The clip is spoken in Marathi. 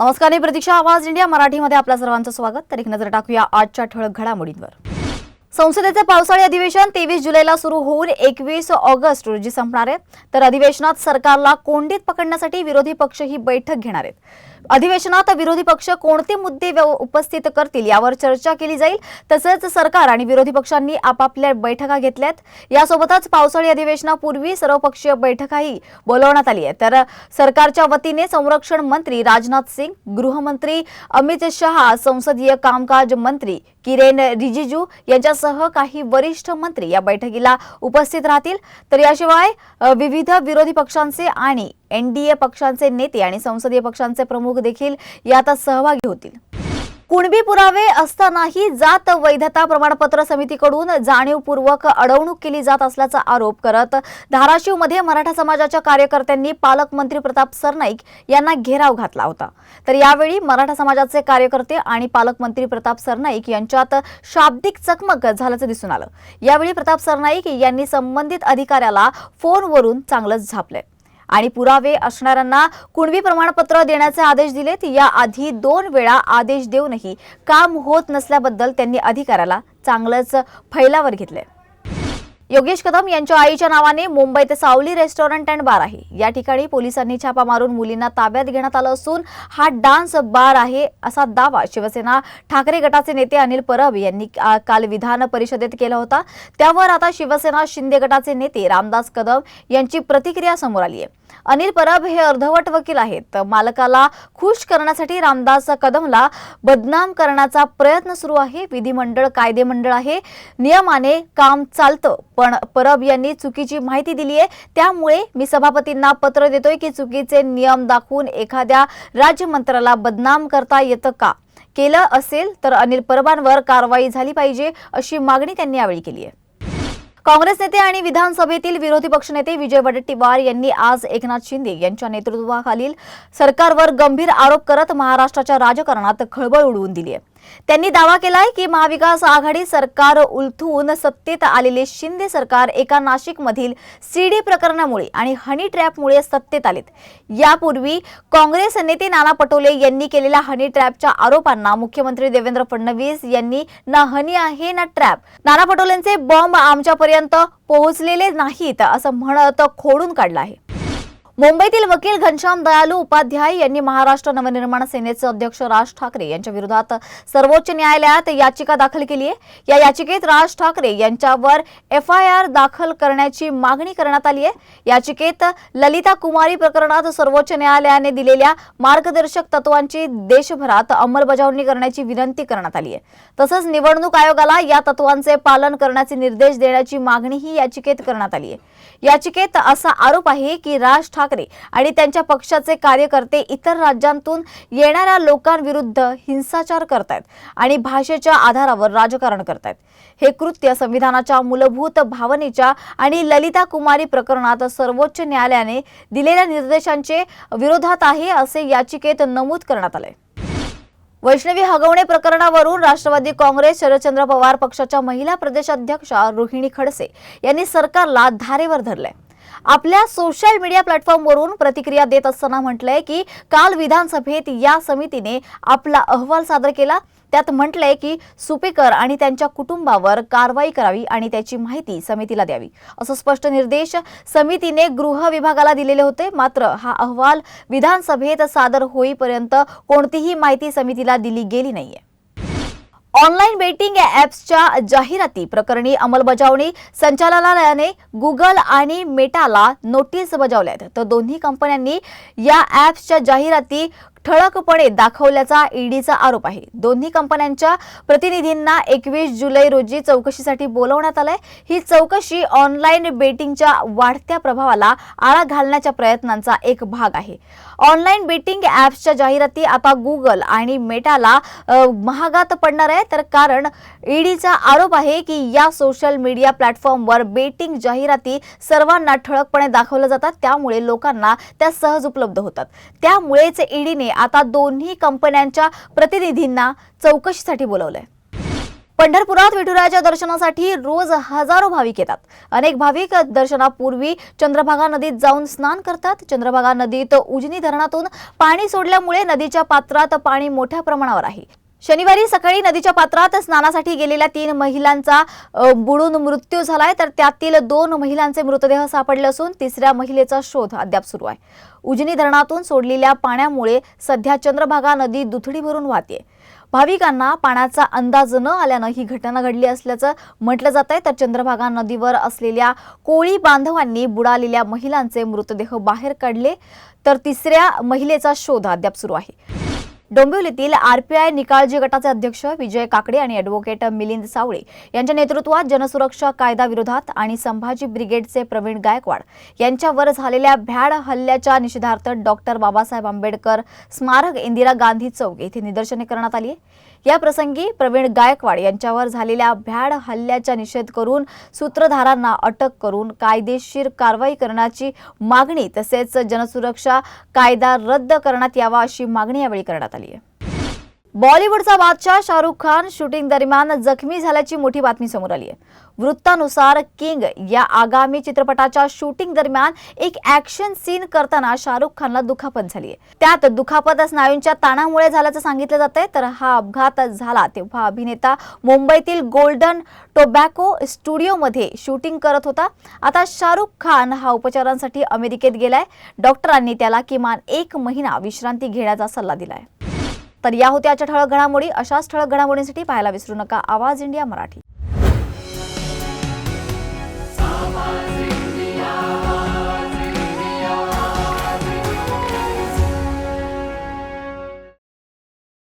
नमस्कार मी प्रतीक्षा. आवाज इंडिया मराठीमध्ये आपल्या सर्वांचं स्वागत. तर एक नजर टाकूया आजच्या ठळक घडामोडींवर. संसदेचे पावसाळी अधिवेशन तेवीस जुलैला सुरू होऊन एकवीस ऑगस्ट रोजी संपणार आहे. तर अधिवेशनात सरकारला कोंडीत पकडण्यासाठी विरोधी पक्ष ही बैठक घेणार आहेत. अधिवेशनात विरोधी पक्ष कोणते मुद्दे उपस्थित करतील यावर चर्चा केली जाईल. तसंच सरकार आणि विरोधी पक्षांनी आपापल्या बैठका घेतल्यात. यासोबतच पावसाळी अधिवेशनापूर्वी सर्वपक्षीय बैठकाही बोलवण्यात आली आहे. तर सरकारच्या वतीने संरक्षण मंत्री राजनाथ सिंग गृहमंत्री अमित शहा संसदीय कामकाज मंत्री किरेन रिजिजू यांच्यासह काही वरिष्ठ मंत्री या बैठकीला उपस्थित राहतील. तर याशिवाय विविध विरोधी पक्षांचे आणि एनडीए पक्षांचे नेते आणि संसदीय पक्षांचे प्रमुख देखील यात सहभागी होतील. कुणबी पुरावे असतानाही जात वैधता प्रमाणपत्र समितीकडून जाणीवपूर्वक अडवणूक केली जात असल्याचा आरोप करत धाराशिवमध्ये मराठा समाजाच्या कार्यकर्त्यांनी पालकमंत्री प्रताप सरनाईक यांना घेराव घातला होता. तर यावेळी मराठा समाजाचे कार्यकर्ते आणि पालकमंत्री प्रताप सरनाईक यांच्यात शाब्दिक चकमक झाल्याचं दिसून आलं. यावेळी प्रताप सरनाईक यांनी संबंधित अधिकाऱ्याला फोनवरून चांगलंच झापलंय. आणि पुरावे असणाऱ्यांना कुणबी प्रमाणपत्र देण्याचे आदेश दिलेत याआधी दोन वेळा आदेश देऊनही काम होत नसल्याबद्दल त्यांनी अधिकाऱ्याला चांगलंच फैलावर घेतलंय. योगेश कदम यांच्या आईच्या नावाने मुंबईत सावली रेस्टॉरंट अँड बार आहे. या ठिकाणी पोलिसांनी छापा मारून मुलींना ताब्यात घेण्यात आलं असून हा डान्स बार आहे असा दावा शिवसेना ठाकरे गटाचे नेते अनिल परब यांनी काल विधान परिषदेत केला होता. त्यावर आता शिवसेना शिंदे गटाचे नेते रामदास कदम यांची प्रतिक्रिया समोर आली आहे. अनिल परब हे अर्धवट वकील आहेत. मालकाला खुश करण्यासाठी रामदास कदमला बदनाम करण्याचा प्रयत्न सुरू आहे. विधिमंडळ कायदेमंडळ आहे. नियमाने काम चालतं पण परब यांनी चुकीची माहिती दिली आहे. त्यामुळे मी सभापतींना पत्र देतोय की चुकीचे नियम दाखवून एखाद्या राज्यमंत्र्याला बदनाम करता येतं का? केलं असेल तर अनिल परबांवर कारवाई झाली पाहिजे अशी मागणी त्यांनी यावेळी केली आहे. काँग्रेस नेते आणि विधानसभेतील विरोधी पक्षनेते विजय वडेट्टीवार यांनी आज एकनाथ शिंदे यांच्या नेतृत्वाखालील सरकारवर गंभीर आरोप करत महाराष्ट्राच्या राजकारणात खळबळ उडवून दिली आहे. त्यांनी दावा केलाय की महाविकास आघाडी सरकार उलथून सत्तेत आलेले शिंदे सरकार एका नाशिकमधील सीडी प्रकरणामुळे आणि हनी ट्रॅपमुळे सत्तेत आलेत. यापूर्वी काँग्रेस नेते नाना पटोले यांनी केलेल्या हनी ट्रॅपच्या आरोपांना मुख्यमंत्री देवेंद्र फडणवीस यांनी ना हनी आहे ना ट्रॅप. नाना पटोलेंचे बॉम्ब आमच्यापर्यंत पोहोचलेले नाहीत असं म्हणत खोडून काढलं आहे. मुंबईतील वकील घनश्याम दयालू उपाध्याय यांनी महाराष्ट्र नवनिर्माण सेनेचे अध्यक्ष राज ठाकरे यांच्या विरोधात सर्वोच्च न्यायालयात याचिका दाखल केली आहे. या याचिकेत राज ठाकरे यांच्यावर एफ आय आर दाखल करण्याची मागणी करण्यात आली आहे. याचिकेत ललिता कुमारी प्रकरणात सर्वोच्च न्यायालयाने दिलेल्या मार्गदर्शक तत्वांची देशभरात अंमलबजावणी करण्याची विनंती करण्यात आली आहे. तसंच निवडणूक आयोगाला या तत्वांचे पालन करण्याचे निर्देश देण्याची मागणीही याचिकेत करण्यात आली आहे. याचिकेत असा आरोप आहे की राज ठाकरे आणि त्यांच्या पक्षाचे कार्यकर्ते इतर राज्यांतून येणाऱ्या लोकांविरुद्ध हिंसाचार करतायत आणि भाषेच्या आधारावर राजकारण करतायत. हे कृत्य संविधानाच्या मूलभूत भावनेच्या आणि ललिता कुमारी प्रकरणात सर्वोच्च न्यायालयाने दिलेल्या निर्देशांचे विरोधात आहे असे याचिकेत नमूद करण्यात आले वैष्णवी हगवणे प्रकरणावरून राष्ट्रवादी काँग्रेस शरदचंद्र पवार पक्षाच्या महिला प्रदेशाध्यक्षा रोहिणी खडसे यांनी सरकारला धारेवर धरलंय. आपल्या सोशल मीडिया प्लॅटफॉर्मवरून प्रतिक्रिया देत असताना म्हटलंय की काल विधानसभेत या समितीने आपला अहवाल सादर केला. त्यात म्हटलंय की सुपेकर आणि त्यांच्या कुटुंबावर कारवाई करावी आणि त्याची माहिती समितीला द्यावी. असं स्पष्ट निर्देश समितीने गृह विभागाला दिलेले होते. मात्र हा अहवाल विधानसभेत सादर होईपर्यंत कोणतीही माहिती समितीला दिली गेली नाहीये. ऑनलाईन बेटिंग ॲप्सच्या जाहिराती प्रकरणी अंमलबजावणी संचालनालयाने गुगल आणि मेटाला नोटीस बजावल्या आहेत तर दोन्ही कंपन्यांनी या ॲप्सच्या जाहिराती ठळकपणे दाखवल्याचा ईडीचा आरोप आहे. दोन्ही कंपन्यांच्या प्रतिनिधींना एकवीस जुलै रोजी चौकशीसाठी बोलवण्यात आलंय. ही चौकशी ऑनलाईन बेटिंगच्या वाढत्या प्रभावाला आळा घालण्याच्या प्रयत्नांचा एक भाग आहे. ऑनलाईन बेटिंग ॲप्सच्या जाहिराती आता गुगल आणि मेटाला महागात पडणार आहे. तर कारण ईडीचा आरोप आहे की या सोशल मीडिया प्लॅटफॉर्मवर बेटिंग जाहिराती सर्वांना ठळकपणे दाखवल्या जातात. त्यामुळे लोकांना त्या सहज उपलब्ध होतात. त्यामुळेच ईडीने आता दोन्ही कंपन्यांच्या प्रतिनिधींना चौकशीसाठी बोलवलंय. पंढरपुरात विठुरायाच्या दर्शनासाठी रोज हजारो भाविक येतात. अनेक भाविक दर्शनापूर्वी चंद्रभागा नदीत जाऊन स्नान करतात. चंद्रभागा नदीत उजनी धरणातून पाणी सोडल्यामुळे नदीच्या पात्रात पाणी मोठ्या प्रमाणावर आहे. शनिवारी सकाळी नदीच्या पात्रात स्नानासाठी गेलेल्या तीन महिलांचा बुडून मृत्यू झालाय. तर त्यातील दोन महिलांचे मृतदेह सापडले असून तिसऱ्या महिलेचा शोध अद्याप सुरू आहे. उजनी धरणातून सोडलेल्या पाण्यामुळे सध्या चंद्रभागा नदी दुथडी भरून वाहते भाविकांना पाण्याचा अंदाज न आल्यानं ही घटना घडली असल्याचं म्हटलं जात आहे तर चंद्रभागा नदीवर असलेल्या कोळी बांधवांनी बुडालेल्या महिलांचे मृतदेह बाहेर काढले. तर तिसऱ्या महिलेचा शोध अद्याप सुरू आहे. डोंबिवलीतील आरपीआय निकाळजी गटाचे अध्यक्ष विजय काकडे आणि ॲडव्होकेट मिलिंद सावळे यांच्या नेतृत्वात जनसुरक्षा कायदा विरोधात आणि संभाजी ब्रिगेडचे प्रवीण गायकवाड यांच्यावर झालेल्या भ्याड हल्ल्याच्या निषेधार्थ डॉक्टर बाबासाहेब आंबेडकर स्मारक इंदिरा गांधी चौक येथे निदर्शने करण्यात आली या प्रसंगी प्रवीण गायकवाड यांच्यावर झालेल्या भ्याड हल्ल्याचा निषेध करून सूत्रधारांना अटक करून कायदेशीर कारवाई करण्याची मागणी तसेच जनसुरक्षा कायदा रद्द करण्यात यावा अशी मागणी यावेळी करण्यात आली आहे. बॉलिवूडचा बादशाह शाहरुख खान शूटिंग दरम्यान जखमी झाल्याची मोठी बातमी समोर आली आहे. वृत्तानुसार किंग या आगामी चित्रपटाच्या शूटिंग दरम्यान एक ऍक्शन सीन करताना शाहरुख खानला दुखापत झाली आहे. त्यात दुखापत स्नायूंच्या ताणामुळे झाल्याचं सांगितलं जात आहे. तर हा अपघात झाला तेव्हा अभिनेता मुंबईतील गोल्डन टोबॅको स्टुडिओमध्ये शूटिंग करत होता. आता शाहरुख खान हा उपचारांसाठी अमेरिकेत गेलाय. डॉक्टरांनी त्याला किमान एक महिना विश्रांती घेण्याचा सल्ला दिलाय. तर या होत्या आजच्या ठळक घडामोडी. अशाच ठळक घडामोडींसाठी पाहायला विसरू नका. आवाज इंडिया मराठी.